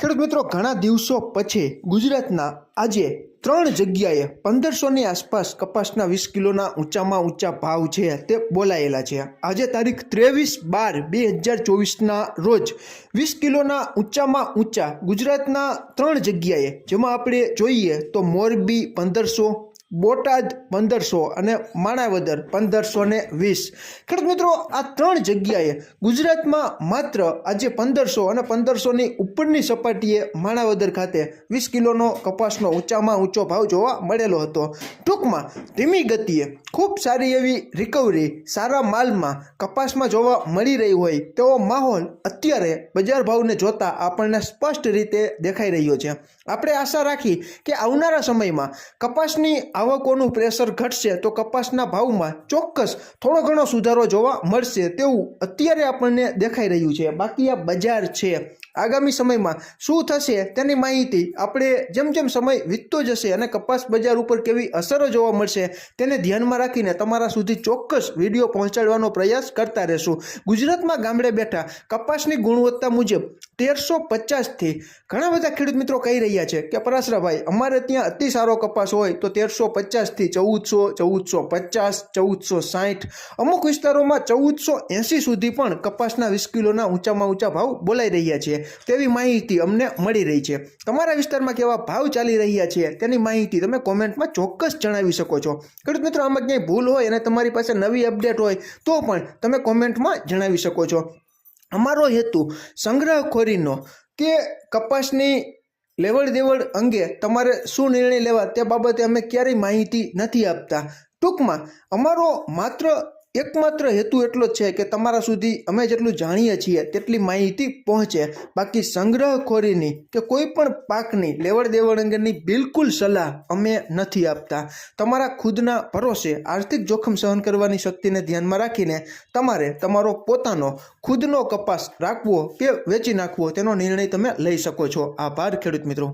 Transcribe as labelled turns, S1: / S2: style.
S1: ખેડૂત મિત્રો, ઘણા દિવસો પછી ગુજરાતના આજે ત્રણ જગ્યાએ પંદરસોની આસપાસ કપાસના વીસ કિલોના ઊંચામાં ઊંચા ભાવ છે તે બોલાયેલા છે. આજે તારીખ ત્રેવીસ બાર બે હજાર ચોવીસના રોજ વીસ કિલોના ઊંચામાં ઊંચા ગુજરાતના ત્રણ જગ્યાએ, જેમાં આપણે જોઈએ તો મોરબી પંદરસો બોટાદ પંદરસો અને માણાવદર પંદરસો ને વીસ. ખેડૂત મિત્રો, આ ત્રણ જગ્યાએ ગુજરાતમાં માત્ર આજે પંદરસો અને પંદરસોની ઉપરની સપાટીએ માણાવદર ખાતે વીસ કિલોનો કપાસનો ઊંચામાં ઊંચો ભાવ જોવા મળેલો હતો. ટૂંકમાં ધીમી ગતિએ ખૂબ સારી એવી રિકવરી સારા માલમાં કપાસમાં જોવા મળી રહી હોય તેવો માહોલ અત્યારે બજાર ભાવને જોતા આપણને સ્પષ્ટ રીતે દેખાઈ રહ્યો છે. આપણે આશા રાખી કે આવનારા સમયમાં કપાસની આવકોનું પ્રેશર ઘટશે તો કપાસના ભાવમાં ચોક્કસ થોડો ઘણો સુધારો જોવા મળશે તેવું અત્યારે આપણને દેખાઈ રહ્યું છે. બાકી આ બજાર છે. આગામી સમયમાં શું થશે તેની માહિતી આપણે જેમ જેમ સમય વીતતો જશે અને કપાસ બજાર ઉપર કેવી અસરો જોવા મળશે તેને ધ્યાનમાં રાખીને તમારા સુધી ચોક્કસ વીડિયો પહોંચાડવાનો પ્રયાસ કરતા રહેશું. ગુજરાતમાં ગામડે બેઠા કપાસની ગુણવત્તા મુજબ તેરસો પચાસથી ઘણા બધા ખેડૂત મિત્રો કહી રહ્યા છે કે પરાશરાભાઈ, અમારે ત્યાં અતિ સારો કપાસ હોય તો તેરસો પચાસથી ચૌદસો ચૌદસો પચાસ, ચૌદસો સાઠ, અમુક વિસ્તારોમાં ચૌદસો એંસી સુધી પણ કપાસના વીસ કિલોના ઊંચામાં ઊંચા ભાવ બોલાઈ રહ્યા છે. તેવી માહિતી અમને મળી રહી છે. તમારા વિસ્તારમાં કેવા ભાવ ચાલી રહ્યા છે તેની માહિતી તમે કોમેન્ટમાં ચોક્કસ જણાવી શકો છો. ખેડૂત મિત્રો, આમાં ક્યાંય ભૂલ હોય અને તમારી પાસે નવી અપડેટ હોય તો પણ તમે કોમેન્ટમાં જણાવી શકો છો. અમારો હેતુ સંગ્રહખોરીનો કે કપાસની લેવડ દેવડ અંગે તમારે શું નિર્ણય લેવા તે બાબતે અમે ક્યારેય માહિતી નથી આપતા. ટૂંકમાં, અમારો માત્ર એકમાત્ર હેતુ એટલો જ છે કે તમારા સુધી અમે જેટલું જાણીએ છીએ તેટલી માહિતી પહોંચે. બાકી સંગ્રહખોરીની કે કોઈ પણ પાકની લેવડ દેવડ અંગેની બિલકુલ સલાહ અમે નથી આપતા. તમારા ખુદના ભરોસે આર્થિક જોખમ સહન કરવાની શક્તિને ધ્યાનમાં રાખીને તમારે તમારો પોતાનો ખુદનો કપાસ રાખવો કે વેચી નાખવો તેનો નિર્ણય તમે લઈ શકો છો. આભાર, ખેડૂત મિત્રો.